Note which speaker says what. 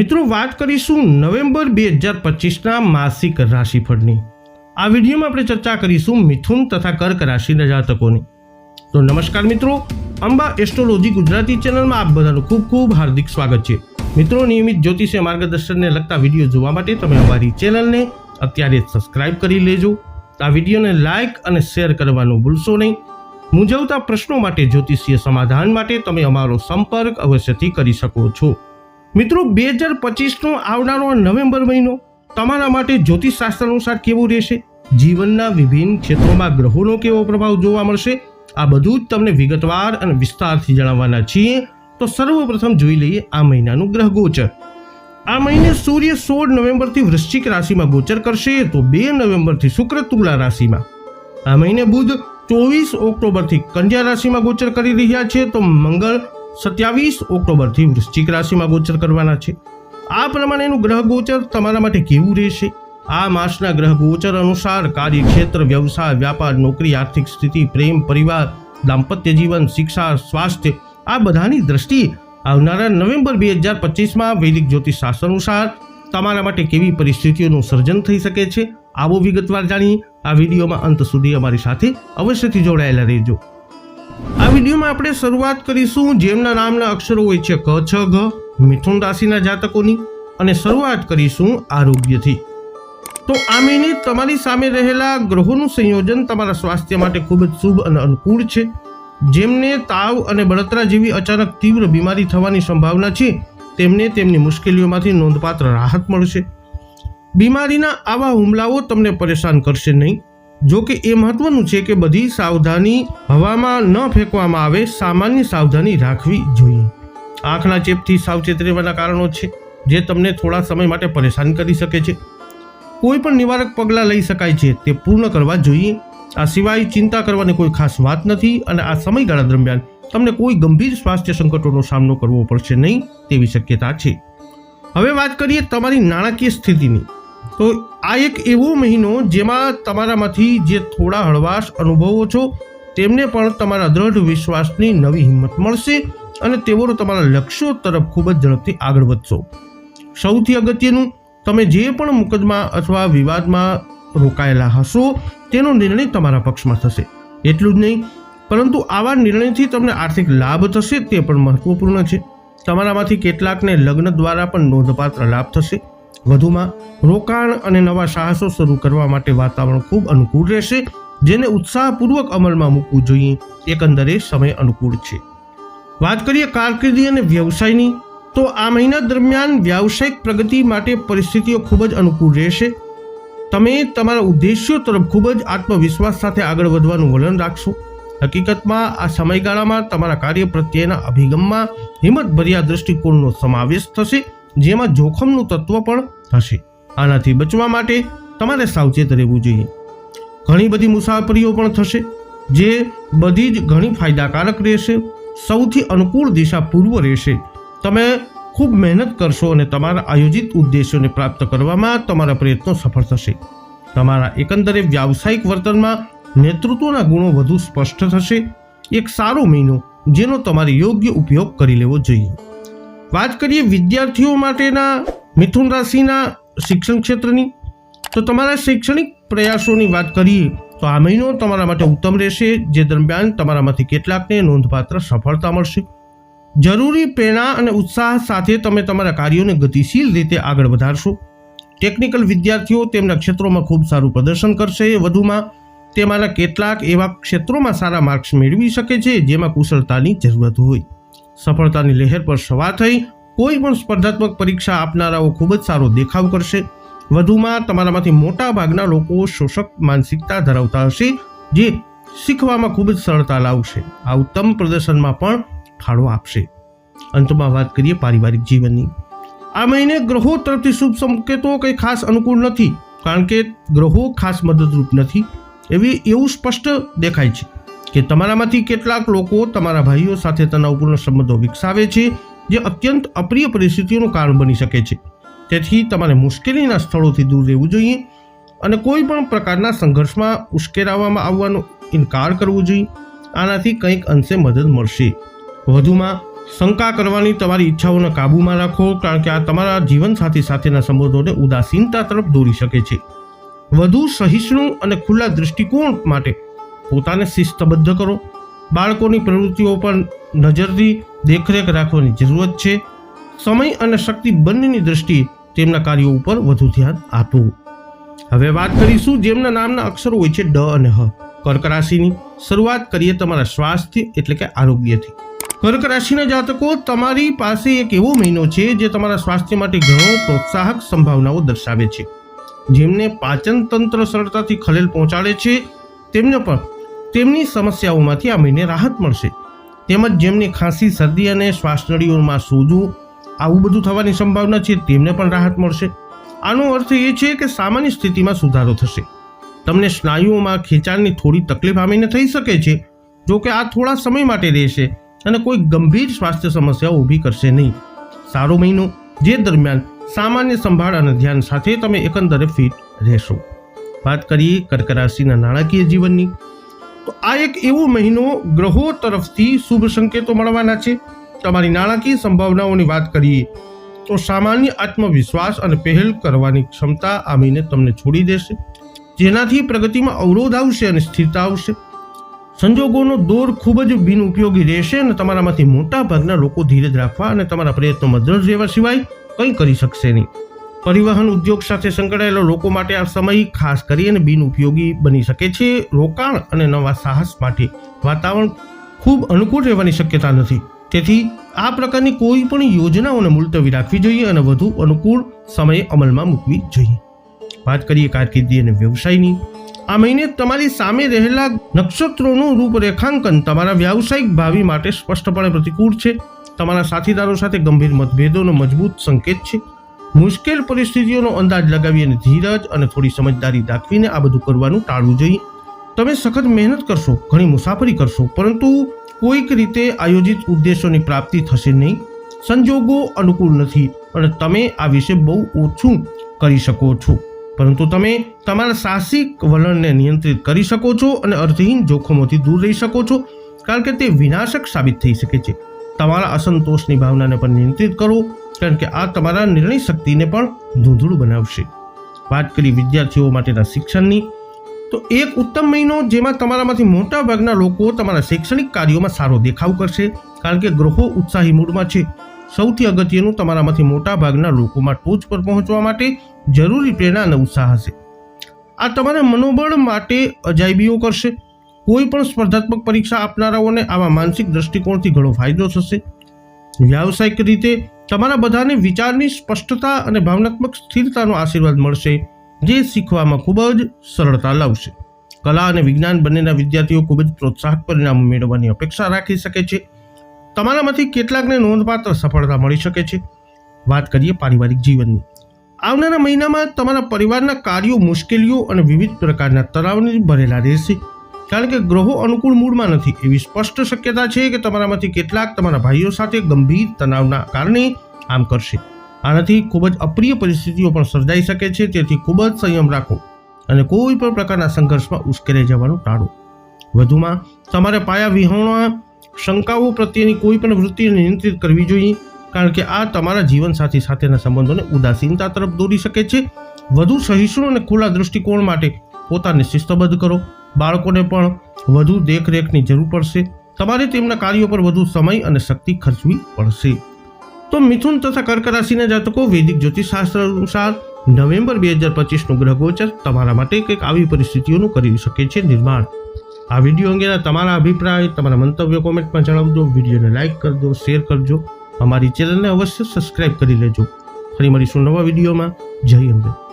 Speaker 1: મિત્રો, વાત કરીશું નવેમ્બર બે હજાર પચીસના માસિક રાશિફળની. આ વિડીયોમાં આપણે ચર્ચા કરીશું મિથુન તથા કર્ક રાશિના જાતકોની. તો નમસ્કાર મિત્રો, અંબા એસ્ટ્રોલોજી ગુજરાતી ચેનલમાં આપ બધાનું ખૂબ ખૂબ હાર્દિક સ્વાગત છે. મિત્રો, નિયમિત જ્યોતિષીય માર્ગદર્શનને લગતા વીડિયો જોવા માટે તમે અમારી ચેનલને અત્યારે સબસ્ક્રાઇબ કરી લેજો. આ વિડીયોને લાઇક અને શેર કરવાનું ભૂલશો નહીં. મૂંઝવતા પ્રશ્નો માટે જ્યોતિષીય સમાધાન માટે તમે અમારો સંપર્ક અવશ્યથી કરી શકો છો. મિત્રો, બે હજાર પચીસનો આવનારો નવેમ્બર મહિનો તમારા માટે જ્યોતિષશાસ્ત્ર અનુસાર કેવો રહેશે? જીવનના વિભિન્ન ક્ષેત્રોમાં ગ્રહોનો કેવો પ્રભાવ જોવા મળશે? આ બધું જ તમને વિગતવાર અને વિસ્તારથી જણાવવાના છીએ. તો સર્વપ્રથમ જોઈ લઈએ આ મહિનાનું ગ્રહ ગોચર આ મહિને સૂર્ય સોળ નવેમ્બરથી વૃશ્ચિક રાશિમાં ગોચર કરશે, તો બે નવેમ્બરથી શુક્ર તુલા રાશિમાં. આ મહિને બુધ ચોવીસ ઓક્ટોબરથી કન્યા રાશિમાં ગોચર કરી રહ્યા છે, તો મંગળ સત્યાવીસ ઓક્ટોબરથી વૃશ્ચિક રાશિમાં ગોચર કરવાના છે. આ પ્રમાણેનું ગ્રહ ગોચર તમારા માટે કેવું રહેશે? આ માસના ગ્રહ ગોચર અનુસાર કાર્યક્ષેત્ર, વ્યવસાય, વ્યાપાર, નોકરી, આર્થિક સ્થિતિ, પ્રેમ, પરિવાર, દાંપત્ય જીવન, શિક્ષા, સ્વાસ્થ્ય, આ બધાની દ્રષ્ટિએ આવનારા નવેમ્બર બે હજાર પચીસમાં વૈદિક જ્યોતિષ શાસ્ત્ર અનુસાર તમારા માટે કેવી પરિસ્થિતિઓનું સર્જન થઈ શકે છે? આવો વિગતવાર જાણીએ. આ વિડીયોમાં અંત સુધી અમારી સાથે અવશ્યથી જોડાયેલા રહેજો. આ વિડીયોમાં આપણે શરૂઆત કરીશું જેમના નામના અક્ષરો હોય છે ક, છ, ઘ, મિથુન રાશિના જાતકોની અને શરૂઆત કરીશું આરોગ્યથી. તો આ મહિને તમારી સામે રહેલા ગ્રહોનું સંયોજન તમારા સ્વાસ્થ્ય માટે ખૂબ જ શુભ અને અનુકૂળ છે, જેમને તાવ અને બળતરા જેવી અચાનક તીવ્ર બીમારી થવાની સંભાવના છે, તેમને તેમની મુશ્કેલીઓમાંથી નોંધપાત્ર રાહત મળશે. બીમારીના આવા હુમલાઓ તમને પરેશાન કરશે નહીં. જો કે એ મહત્વનું છે કે બધી સાવધાની હવામાં ન ફેંકવામાં આવે, સામાન્ય સાવધાની રાખવી જોઈએ. આંખના ચેપથી સાવચેત રહેવાના કારણો છે, જે તમને થોડા સમય માટે પરેશાન કરી શકે છે. કોઈ પણ નિવારક પગલાં લઈ શકાય છે, તે પૂર્ણ કરવા જોઈએ. આ સિવાય ચિંતા કરવાની કોઈ ખાસ વાત નથી અને આ સમયગાળા દરમિયાન તમને કોઈ ગંભીર સ્વાસ્થ્ય સંકટોનો સામનો કરવો પડશે નહીં તેવી શક્યતા છે. હવે વાત કરીએ તમારી નાણાકીય સ્થિતિની. તો આ એક એવો મહિનો જેમાં તમારામાંથી જે થોડા હળવાશ અનુભવો છો, તેમને પણ તમારા દ્રઢ વિશ્વાસની નવી હિંમત મળશે અને તેઓ તમારા લક્ષ્યો તરફ ખૂબ જ ઝડપથી આગળ વધશો. સૌથી અગત્યનું, તમે જે પણ મુકદમા અથવા વિવાદમાં રોકાયેલા હશો, તેનો નિર્ણય તમારા પક્ષમાં થશે. એટલું જ નહીં, પરંતુ આવા નિર્ણયથી તમને આર્થિક લાભ થશે તે પણ મહત્વપૂર્ણ છે. તમારામાંથી કેટલાકને લગ્ન દ્વારા પણ નોંધપાત્ર લાભ થશે. વધુમાં રોકાણ અને નવા સાહસો શરૂ કરવા માટે વાતાવરણ ખૂબ અનુકૂળ રહેશે, જેને ઉત્સાહપૂર્વક અમલમાં મૂકવું જોઈએ. એકંદરે સમય અનુકૂળ છે. વાત કરીએ કારકિર્દી અને વ્યવસાયની, તો આ મહિના દરમિયાન વ્યાવસાયિક પ્રગતિ માટે પરિસ્થિતિઓ ખૂબ જ અનુકૂળ રહેશે. તમે તમારા ઉદ્દેશ્યો તરફ ખૂબ જ આત્મવિશ્વાસ સાથે આગળ વધવાનું વલણ રાખશો. હકીકતમાં, આ સમયગાળામાં તમારા કાર્ય પ્રત્યેના અભિગમમાં હિંમતભર્યા દૃષ્ટિકોણનો સમાવેશ થશે. જેમાં જોખમનું તત્વ પણ થશે આનાથી બચવા માટે તમારે સાવચેત રહેવું જોઈએ. ઘણી બધી મુસાફરીઓ પણ થશે, જે બધી જ ઘણી ફાયદાકારક રહેશે, સૌથી અનુકૂળ દિશા પૂર્વ રહેશે. તમે ખૂબ મહેનત કરશો અને તમારા આયોજિત ઉદ્દેશોને પ્રાપ્ત કરવામાં તમારા પ્રયત્નો સફળ થશે. તમારા એકંદરે વ્યાવસાયિક વર્તનમાં નેતૃત્વના ગુણો વધુ સ્પષ્ટ થશે. એક સારો મહિનો, જેનો તમારે યોગ્ય ઉપયોગ કરી લેવો જોઈએ. વાત કરીએ વિદ્યાર્થીઓ માટેના મિથુન રાશિના શિક્ષણ ક્ષેત્રની, તો તમારા શૈક્ષણિક પ્રયાસોની વાત કરીએ, તો આ મહિનો તમારા માટે ઉત્તમ રહેશે, જે દરમિયાન તમારામાંથી કેટલાકને નોંધપાત્ર સફળતા મળશે. જરૂરી પ્રેરણા અને ઉત્સાહ સાથે તમે તમારા કાર્યોને ગતિશીલ રીતે આગળ વધારશો. ટેકનિકલ વિદ્યાર્થીઓ તેમના ક્ષેત્રોમાં ખૂબ સારું પ્રદર્શન કરશે વધુમાં. તેમાંના કેટલાક એવા ક્ષેત્રોમાં સારા માર્ક્સ મેળવી શકે છે, જેમાં કુશળતાની જરૂરત હોય. સફળતાની લહેર પર સવાર થઈ કોઈ પણ સ્પર્ધાત્મક પરીક્ષા આપનારાઓ ખૂબ જ સારો દેખાવ કરશે. વધુમાં તમારામાંથી મોટા ભાગના લોકો શોષક માનસિકતા ધરાવતા હશે, જે શીખવામાં ખૂબ જ સરળતા લાવશે. આ ઉત્તમ પ્રદર્શનમાં પણ ફાળો આપશે. અંતમાં વાત કરીએ પારિવારિક જીવનની. આ મહિને ગ્રહો તરફથી શુભ સંકેતો કંઈ ખાસ અનુકૂળ નથી, કારણ કે ગ્રહો ખાસ મદદરૂપ નથી. એવી એવું સ્પષ્ટ દેખાય છે. કે તમારામાંથી કેટલાક લોકો તમારા ભાઈઓ સાથે તણાવપૂર્ણ સંબંધો વિકસાવે છે, જે અત્યંત અપ્રિય પરિસ્થિતિઓનું કારણ બની શકે છે. તેથી તમારે મુશ્કેલીના સ્થળોથી દૂર રહેવું જોઈએ અને કોઈ પણ પ્રકારના સંઘર્ષમાં ઉશ્કેરાવવામાં આવવાનો ઇનકાર કરવો જોઈએ. આનાથી કંઈક અંશે મદદ મળશે. વધુમાં, શંકા કરવાની તમારી ઈચ્છાઓને કાબૂમાં રાખો, કારણ કે આ તમારા જીવનસાથી સાથેના સંબંધોને ઉદાસીનતા તરફ દોરી શકે છે. વધુ સહિષ્ણુ અને ખુલ્લા દૃષ્ટિકોણ માટે પોતાને શિસ્તબદ્ધ કરો. બાળકોની પ્રવૃત્તિઓ પર નજરથી દેખરેખ રાખવાની જરૂરત છે. સમય અને શક્તિ બંનેની દ્રષ્ટિએ તેમના કાર્યો ઉપર વધુ ધ્યાન આપવું હવે વાત કરીશું જેમના નામના અક્ષરો હોય છે ડ અને હ. કર્ક રાશિની શરૂઆત કરીએ તમારા સ્વાસ્થ્ય એટલે કે આરોગ્યથી. કર્ક રાશિના જાતકો, તમારી પાસે એક એવો મહિનો છે જે તમારા સ્વાસ્થ્ય માટે ઘણો પ્રોત્સાહક સંભાવનાઓ દર્શાવે છે. જેમને પાચન તંત્ર સરળતાથી ખલેલ પહોંચાડે છે. તેમને પણ તેમની સમસ્યાઓમાંથી આ રાહત મળશે. તેમજ જેમની ખાંસી, શરદી અને શ્વાસનળીઓમાં સોજું આવું બધું થવાની સંભાવના છે, તેમને પણ રાહત મળશે. આનો અર્થ એ છે કે સામાન્ય સ્થિતિમાં સુધારો થશે. તમને સ્નાયુઓમાં ખેંચાણની થોડી તકલીફ આવીને થઈ શકે છે, જો કે આ થોડા સમય માટે રહેશે અને કોઈ ગંભીર સ્વાસ્થ્ય સમસ્યાઓ ઊભી કરશે નહીં. સારો મહિનો, જે દરમિયાન સામાન્ય સંભાળ અને ધ્યાન સાથે તમે એકંદરે ફિટ રહેશો. વાત કરીએ કર્ક રાશિના નાણાકીય જીવનની. તો આ એક એવો મહિનો ગ્રહો તરફથી શુભ સંકેતો મળવાના છે. તમારી નાણાકીય સંભાવનાઓની વાત કરીએ, તો સામાન્ય આત્મવિશ્વાસ અને પહેલ કરવાની ક્ષમતા આ મહિને તમને છોડી દેશે. જેનાથી પ્રગતિમાં અવરોધ આવશે અને સ્થિરતા આવશે. સંજોગોનો દોર ખૂબ જ બિનઉપયોગી રહેશે અને તમારામાંથી મોટા ભાગના લોકો ધીરજ રાખવા અને તમારા પ્રયત્નોમાં દ્રઢ રહેવા સિવાય કંઈ કરી શકશે નહીં. પરિવહન ઉદ્યોગ સાથે સંકળાયેલા લોકો માટે આ સમય ખાસ કરીને બિનઉપયોગી બની શકે છે. રોકાણ અને નવા સાહસ માટે વાતાવરણ ખૂબ અનુકૂળ રહેવાની શક્યતા નથી. તેથી આ પ્રકારની કોઈ પણ યોજનાઓને મુલતવી રાખવી જોઈએ અને વધુ અનુકૂળ સમયે અમલમાં મૂકવી જોઈએ. વાત કરીએ કારકિર્દી અને વ્યવસાયની. આ મહિને તમારી સામે રહેલા નક્ષત્રોનું રૂપરેખાંકન તમારા વ્યાવસાયિક ભાવિ માટે સ્પષ્ટપણે પ્રતિકૂળ છે. તમારા સાથીદારો સાથે ગંભીર મતભેદોનો મજબૂત સંકેત છે. મુશ્કેલ પરિસ્થિતિઓનો અંદાજ લગાવી અને ધીરજ અને થોડી સમજદારી દાખવીને આ બધું કરવાનું ટાળવું જોઈએ. તમે સખત મહેનત કરશો, ઘણી મુસાફરી કરશો, પરંતુ કોઈક રીતે આયોજિત ઉદ્દેશોની પ્રાપ્તિ થશે નહીં. સંજોગો અનુકૂળ નથી, અને તમે આ વિશે બહુ ઓછું કરી શકો છો. પરંતુ તમે તમારા સાહસિક વલણને નિયંત્રિત કરી શકો છો અને અર્થહીન જોખમોથી દૂર રહી શકો છો, કારણ કે તે વિનાશક સાબિત થઈ શકે છે. તમારા અસંતોષની ભાવનાને પણ નિયંત્રિત કરો કારણ કે આ તમારા નિર્ણય શક્તિને પણ ધૂંધળું બનાવશે. વાત કરી વિદ્યાર્થીઓ માટેના શિક્ષણની, તો એક ઉત્તમ મહિનો જેમાં તમારામાંથી મોટા ભાગના લોકો તમારા શૈક્ષણિક કાર્યોમાં સારો દેખાવ કરશે, કારણ કે ગ્રહો ઉત્સાહી મૂડમાં છે. સૌથી અગત્યનું તમારામાંથી મોટા ભાગના લોકોમાં ટોચ પર પહોંચવા માટે જરૂરી પ્રેરણા અને ઉત્સાહ હશે. આ તમારા મનોબળ માટે અજાયબીઓ કરશે. કોઈ પણ સ્પર્ધાત્મક પરીક્ષા આપનારાઓને આવા માનસિક દ્રષ્ટિકોણથી ઘણો ફાયદો થશે. વ્યાવસાયિક રીતે તમારા બધાને વિચારની સ્પષ્ટતા અને ભાવનાત્મક સ્થિરતાનો આશીર્વાદ મળશે, જે શીખવામાં ખૂબ જ સરળતા લાવશે. કલા અને વિજ્ઞાન બંનેના વિદ્યાર્થીઓ ખૂબ જ પ્રોત્સાહક પરિણામો મેળવવાની અપેક્ષા રાખી શકે છે. તમારામાંથી કેટલાકને નોંધપાત્ર સફળતા મળી શકે છે. વાત કરીએ પારિવારિક જીવનની. આવનારા મહિનામાં તમારા પરિવારના કાર્યો, મુશ્કેલીઓ અને વિવિધ પ્રકારના તણાવને ભરેલા રહેશે. કારણ કે ગ્રહો અનુકૂળ મૂડમાં નથી. એવી સ્પષ્ટ શક્યતા છે કે તમારામાંથી કેટલાક તમારા ભાઈઓ સાથે ગંભીર તણાવના કારણે આમ કરશે. આનાથી ખૂબ જ અપ્રિય પરિસ્થિતિઓ પણ સર્જાઈ શકે છે. તેથી ખૂબ જ સંયમ રાખો અને કોઈ પણ પ્રકારના સંઘર્ષમાં ઉશ્કેરાઈ જવાનું ટાળો. વધુમાં, તમારે પાયા વિહોણા શંકાઓ પ્રત્યેની કોઈ પણ વૃત્તિને નિયંત્રિત કરવી જોઈએ, કારણ કે આ તમારા જીવનસાથી સાથેના સંબંધોને ઉદાસીનતા તરફ દોરી શકે છે. વધુ સહિષ્ણુ અને ખુલ્લા દૃષ્ટિકોણ માટે પોતાને શિસ્તબદ્ધ કરો. બાળકોને પણ વધુ દેખરેખની જરૂર પડશે. તમારે તેમના કાર્યો પર વધુ સમય અને શક્તિ ખર્ચવી પડશે. તો મિથુન તથા કર્ક રાશિના જાતકો વૈદિક જ્યોતિષશાસ્ત્ર અનુસાર નવેમ્બર બે હજાર પચીસનું ગ્રહ ગોચર તમારા માટે કંઈક આવી પરિસ્થિતિઓનું કરી શકે છે નિર્માણ. આ વીડિયો અંગેના તમારા અભિપ્રાય, તમારા મંતવ્યો કોમેન્ટમાં જણાવજો, વિડીયોને લાઇક કરજો, શેર કરજો. અમારી ચેનલને અવશ્ય સબસ્ક્રાઇબ કરી લેજો. ફરી મળીશું નવા વિડીયોમાં. જય અંબે.